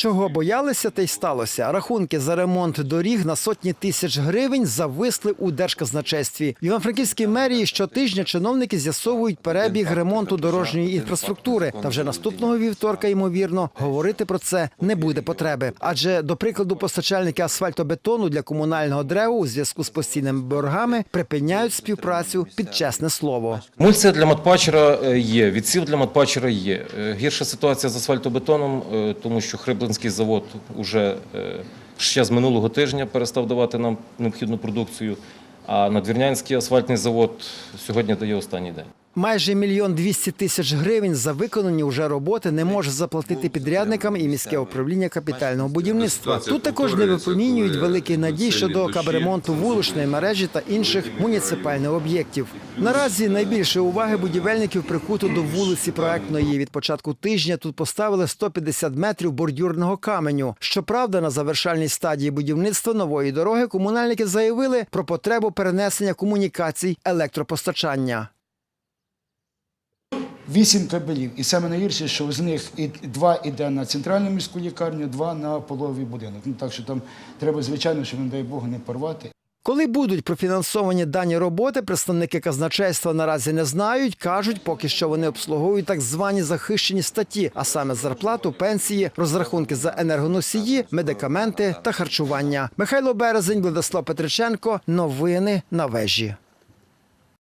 Чого боялися, те й сталося. Рахунки за ремонт доріг на сотні тисяч гривень зависли у держказначействі. В Івано-Франківській мерії щотижня чиновники з'ясовують перебіг ремонту дорожньої інфраструктури. Та вже наступного вівторка, ймовірно, говорити про це не буде потреби. Адже, до прикладу, постачальники асфальтобетону для комунального древа у зв'язку з постійними боргами припиняють співпрацю під чесне слово. Мульція для матпачера е, є, відсів для матпачера є. Е, Гірша ситуація з асфальтобетоном, е, тому що Хриблинський завод уже е, ще з минулого тижня перестав давати нам необхідну продукцію, а надвірнянський асфальтний завод сьогодні дає останній день. Майже мільйон двісті тисяч гривень за виконані вже роботи не може заплатити підрядникам і міське управління капітального будівництва. Тут також не випромінюють великих надій щодо капремонту вуличної мережі та інших муніципальних об'єктів. Наразі найбільше уваги будівельників прикуто до вулиці проектної. Від початку тижня тут поставили 150 метрів бордюрного каменю. Щоправда, на завершальній стадії будівництва нової дороги комунальники заявили про потребу перенесення комунікацій електропостачання. Вісім кабелів. І саме найгірше, що з них і два йде на центральну міську лікарню, два на пологовий будинок. Ну так що там треба, звичайно, щоб, не дай Бог, не порвати. Коли будуть профінансовані дані роботи, представники казначейства наразі не знають. кажуть, поки що вони обслуговують так звані захищені статті, а саме зарплату, пенсії, розрахунки за енергоносії, медикаменти та харчування. Михайло Березень, Владислав Петриченко. Новини на вежі.